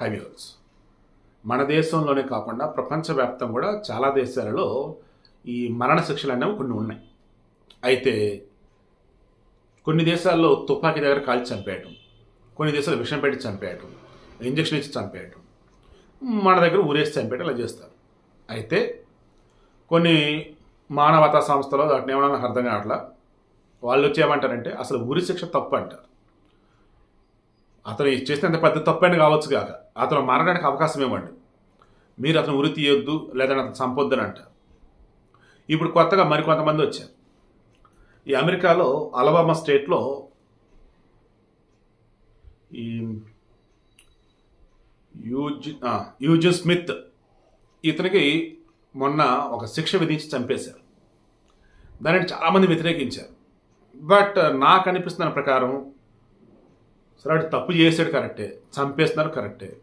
హైవ్యూర్స్ మన దేశంలోనే కాకుండా ప్రపంచవ్యాప్తం కూడా చాలా దేశాలలో ఈ మరణ శిక్షలు అనేవి కొన్ని ఉన్నాయి. అయితే కొన్ని దేశాల్లో తుపాకీ దగ్గర కాల్చి చంపేయటం కొన్ని దేశాలు విషం పెట్టి చంపేయటం ఇంజక్షన్ ఇచ్చి చంపేయటం మన దగ్గర ఊరేసి చంపేయటం ఇలా చేస్తారు. అయితే కొన్ని మానవతా సంస్థలు వాటిని ఏమన్నా నాకు అర్థం కావట్లా? వాళ్ళు వచ్చి ఏమంటారంటే అసలు ఉరి శిక్ష తప్పు అంటారు. అతను చేసినంత పెద్ద తప్పని కావచ్చు కాక. అతను మారడానికి అవకాశం ఇవ్వండి మీరు అతను ఉరి తీయొద్దు లేదంటే అతను సంపొద్దని అంటారు. ఇప్పుడు కొత్తగా మరికొంతమంది వచ్చారు. ఈ అమెరికాలో అలబామా స్టేట్లో ఈ యూజ్ యూజన్ స్మిత్ ఇతనికి మొన్న ఒక శిక్ష విధించి చంపేశారు. దానిని చాలామంది వ్యతిరేకించారు. బట్ నాకు అనిపిస్తున్న ప్రకారం సరే తప్పు చేసాడు కరెక్టే చంపేస్తున్నారు కరెక్టే.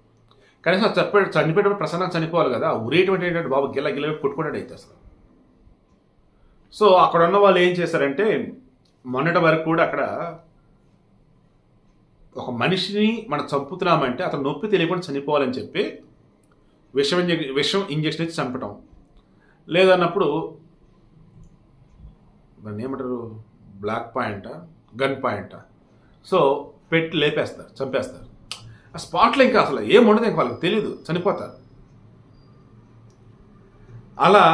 కనీసం చెప్పాడు చనిపోయేటప్పుడు ప్రసన్నం చనిపోవాలి కదా ఉరేటువంటి ఏంటంటే బాబు గిల్ల గిల్ల కొట్టుకున్నాడు అయితే అసలు. సో అక్కడ ఉన్న వాళ్ళు ఏం చేశారంటే మొన్నటి వరకు కూడా అక్కడ ఒక మనిషిని మనం చంపుతున్నామంటే అతను నొప్పి తెలియకుండా చనిపోవాలని చెప్పి విషం ఇంజెక్ విషం ఇంజక్షన్ ఇచ్చి చంపటం. లేదన్నప్పుడు దాన్ని ఏమంటారు? బ్లాక్ పాయింటా? గన్ పాయింటా? సో పెట్టి లేపేస్తారు చంపేస్తారు. ఆ స్పాట్లో ఇంకా అసలు ఏం ఉండదు ఇంకా వాళ్ళకి తెలియదు చనిపోతారు. అలా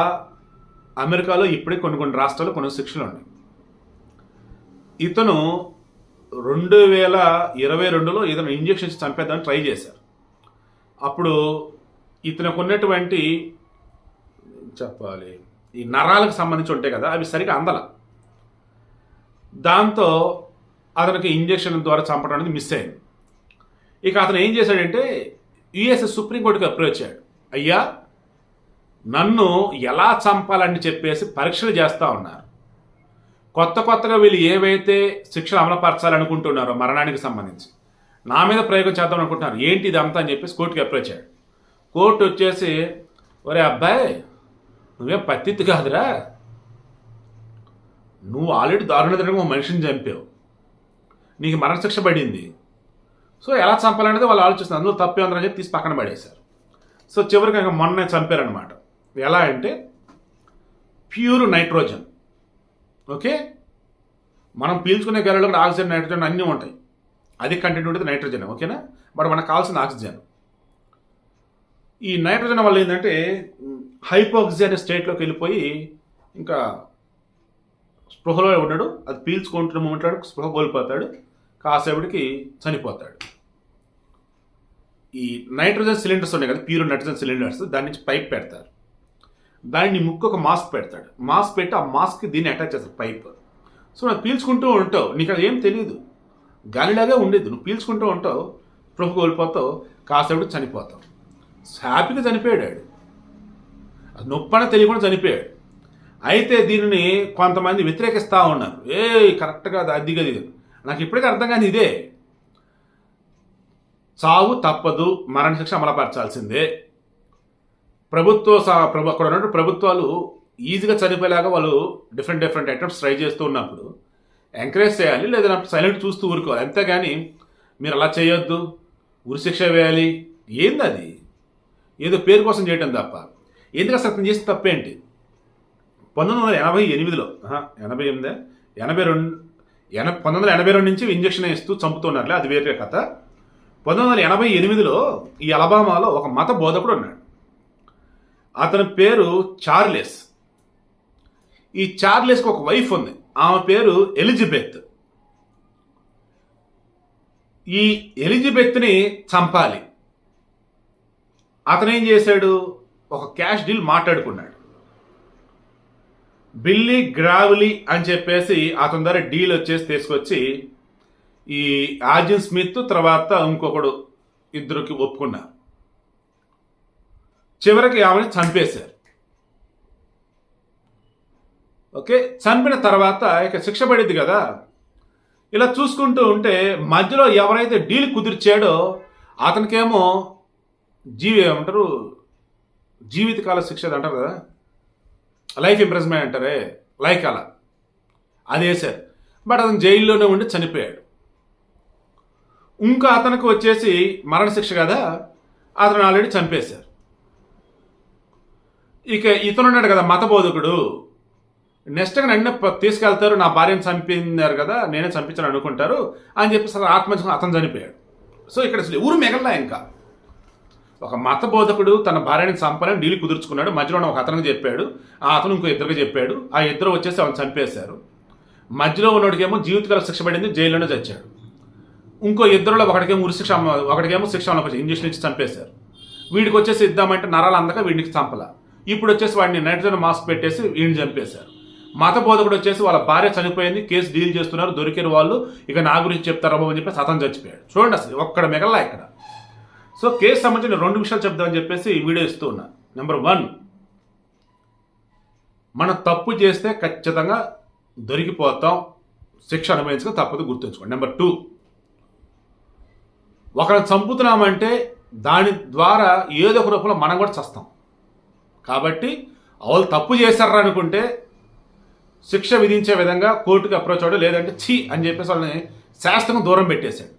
అమెరికాలో ఇప్పుడే కొన్ని కొన్ని రాష్ట్రాల్లో కొన్ని శిక్షలు ఉన్నాయి. ఇతను రెండు వేల ఇరవై రెండులో ఇతను ఇంజక్షన్స్ చంపేద్దామని ట్రై చేశారు. అప్పుడు ఇతనికి ఉన్నటువంటి చెప్పాలి ఈ నరాలకు సంబంధించి ఉంటాయి కదా అవి సరిగా అందల. దాంతో అతనికి ఇంజక్షన్ ద్వారా చంపడం అనేది మిస్ అయింది. ఇక అతను ఏం చేశాడంటే యుఎస్ సుప్రీంకోర్టుకి అప్రోచ్ అయ్యాడు అయ్యా నన్ను ఎలా చంపాలని చెప్పేసి పరీక్షలు చేస్తూ ఉన్నారు. కొత్త కొత్తగా వీళ్ళు ఏవైతే శిక్షలు అమలుపరచాలనుకుంటున్నారో మరణానికి సంబంధించి నా మీద ప్రయోగం చేద్దాం అనుకుంటున్నారు. ఏంటి ఇదంతా అని చెప్పేసి కోర్టుకి అప్రోచ్ అయ్యాడు కోర్టు వచ్చేసి ఒరే అబ్బాయి నువ్వేం పత్తిత్తు కాదురా. నువ్వు ఆల్రెడీ దారుణంగా ఒక మనిషిని చంపావు. నీకు మరణశిక్ష పడింది. సో ఎలా చంపాలనేది వాళ్ళు ఆలోచిస్తున్నారు. అందులో తప్పే ఉందని చెప్పి తీసి పక్కన పడేశారు. సో చివరికి ఇంకా మొన్న చంపారనమాట ఎలా అంటే ప్యూర్ నైట్రోజన్. ఓకే? మనం పీల్చుకునే గాలిలో కూడా ఆక్సిజన్ నైట్రోజన్ అన్నీ ఉంటాయి. అది కంటెంట్ ఉంటుంది నైట్రోజన్ ఓకేనా? బట్ మనకు కావాల్సిన ఆక్సిజన్. ఈ నైట్రోజన్ వల్ల ఏంటంటే హైపోక్సిజన్ స్టేట్లోకి వెళ్ళిపోయి ఇంకా స్పృహలో ఉన్నాడు. అది పీల్చుకుంటున్న మూమెంట్లో స్పృహ కోల్పోతాడు. కాసేపటికి చనిపోతాడు. ఈ నైట్రోజన్ సిలిండర్స్ ఉన్నాయి కదా ప్యూర్ నైట్రోజన్ సిలిండర్స్ దాని నుంచి పైప్ పెడతారు. దాన్ని ముక్కు ఒక మాస్క్ పెడతాడు. మాస్క్ పెట్టి ఆ మాస్క్ దీన్ని అటాచ్ చేస్తారు పైప్. సో నువ్వు పీల్చుకుంటూ ఉంటావు నీకు అది ఏం తెలియదు గాలిలాగే ఉండేది నువ్వు పీల్చుకుంటూ ఉంటావు ప్రభు కోల్పోతావు కాసేపు చనిపోతావు. హ్యాపీగా చనిపోయాడు. అది నొప్పన తెలియకుండా చనిపోయాడు. అయితే దీనిని కొంతమంది వ్యతిరేకిస్తూ ఉన్నారు. ఏ కరెక్ట్గా అది అది నాకు ఇప్పటికీ అర్థం కాని ఇదే. చావు తప్పదు మరణశిక్ష అమలుపరచాల్సిందే. ప్రభుత్వ సా- ప్రభు అక్కడ ఉన్నట్టు ప్రభుత్వాలు ఈజీగా చనిపోయేలాగా వాళ్ళు డిఫరెంట్ డిఫరెంట్ ఐటమ్స్ ట్రై చేస్తూ ఉన్నప్పుడు ఎంకరేజ్ చేయాలి లేదా సైలెంట్ చూస్తూ ఊరుకోవాలి. అంతేగాని మీరు అలా చేయొద్దు ఉరిశిక్ష వేయాలి. ఏంది అది ఏదో పేరు కోసం చేయటం తప్ప. ఎందుకు అసలు అతను చేసిన తప్పేంటి? పంతొమ్మిది వందల ఎనభై ఎనిమిదిలో ఎనభై ఎనిమిది? ఎనభై రెండు ఎన పంతొమ్మిది వందల ఎనభై రెండు నుంచి ఇంజక్షన్ ఇస్తూ చంపుతున్నారులే అది వేరే కథ. పంతొమ్మిది వందల ఎనభై ఎనిమిదిలో ఈ అలబామాలో ఒక మత బోధకుడు ఉన్నాడు. అతని పేరు చార్లెస్. ఈ చార్లెస్కి ఒక వైఫ్ ఉంది. ఆమె పేరు ఎలిజబెత్. ఈ ఎలిజబెత్ని చంపాలి. అతను ఏం చేశాడు? ఒక క్యాష్ డీల్ మాట్లాడుకున్నాడు. బిల్లీ గ్రావలీ అని చెప్పేసి అతని దగ్గర డీల్ వచ్చేసి తీసుకొచ్చి ఈ ఆర్జిన్ స్మిత్ తర్వాత ఇంకొకడు ఇద్దరికి ఒప్పుకున్నారు. చివరికి ఆమెను చంపేశారు. ఓకే చంపిన తర్వాత ఇక శిక్ష పడింది కదా. ఇలా చూసుకుంటూ ఉంటే మధ్యలో ఎవరైతే డీల్ కుదిర్చాడో అతనికేమో జీవి ఏమంటారు? జీవితకాల శిక్ష అంటారు కదా. లైఫ్ ఇంప్రెస్మెంట్ అంటారే? లైక్ అలా. అది వేశారు బట్ అతను జైల్లోనే ఉండి చనిపోయాడు. ఇంకా అతనికి వచ్చేసి మరణశిక్ష కదా? అతను ఆల్రెడీ చంపేశారు. ఇక ఇతను ఉన్నాడు కదా మత బోధకుడు నెక్స్ట్ నన్ను తీసుకెళ్తారు నా భార్యను చంపినారు కదా నేనే చంపించాను అనుకుంటారు అని చెప్పి అసలు ఆత్మహత్య అతను చనిపోయాడు. సో ఇక్కడ అసలు ఊరు మిగలలా ఇంకా? ఒక మత బోధకుడు తన భార్యని చంపాలని డీల్ కుదుర్చుకున్నాడు. మధ్యలో ఒక అతనికి చెప్పాడు. ఆ అతను ఇంకో ఇద్దరికి చెప్పాడు. ఆ ఇద్దరు వచ్చేసి అవన్నీ చంపేశారు. మధ్యలో ఉన్నోడికేమో జీవితకాల శిక్ష పడింది జైల్లోనే చచ్చాడు. ఇంకో ఇద్దరులో ఒకటికేమో ఉరి శిక్ష ఒకటికేమో శిక్ష ఇంజక్షన్ ఇచ్చి చంపేశారు. వీడికి వచ్చేసి ఇద్దామంటే నరాలు అందక వీడికి చంపల. ఇప్పుడు వచ్చేసి వాడిని నైట్రోజన్ మాస్క్ పెట్టేసి వీడిని చంపేశారు. మత బోధకుడు వచ్చేసి వాళ్ళ భార్య చనిపోయింది కేసు డీల్ చేస్తున్నారు దొరికిన వాళ్ళు ఇక నా గురించి చెప్తారమ్మో అని చెప్పేసి అతను చచ్చిపోయాడు. చూడండి అసలు ఒక్కడ మిగల్లా ఇక్కడ. సో కేసు సంబంధించిన రెండు విషయాలు చెప్దామని చెప్పేసి ఈ వీడియో ఇస్తూ ఉన్నా. నెంబర్ వన్ మనం తప్పు చేస్తే ఖచ్చితంగా దొరికిపోతాం. శిక్ష అనుభవించక తప్పదు గుర్తుంచుకోండి. నెంబర్ టూ ఒకరిని చంపుతున్నామంటే దాని ద్వారా ఏదో ఒక రూపంలో మనం కూడా చస్తాం. కాబట్టి వాళ్ళు తప్పు చేశారా అనుకుంటే శిక్ష విధించే విధంగా కోర్టుకి అప్రోచ్ అవ్వడం లేదంటే ఛీ అని చెప్పేసి వాళ్ళని శాస్త్రం దూరం పెట్టేశాడు.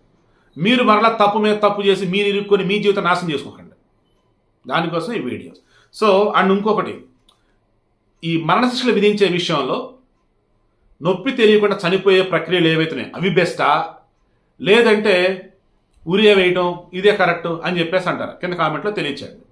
మీరు మరలా తప్పు మీద తప్పు చేసి మీరు ఇరుక్కొని మీ జీవితం నాశనం చేసుకోకండి. దానికోసం ఈ వీడియో సో అండ్ ఇంకొకటి ఈ మరణశిక్షలు విధించే విషయంలో నొప్పి తెలియకుండా చనిపోయే ప్రక్రియలు ఏవైతున్నాయి అవి బెస్టా లేదంటే ఉరియా వేయటం ఇదే కరెక్ట్ అని చెప్పేసి అంటారు. కింద కామెంట్లో తెలియచేయండి.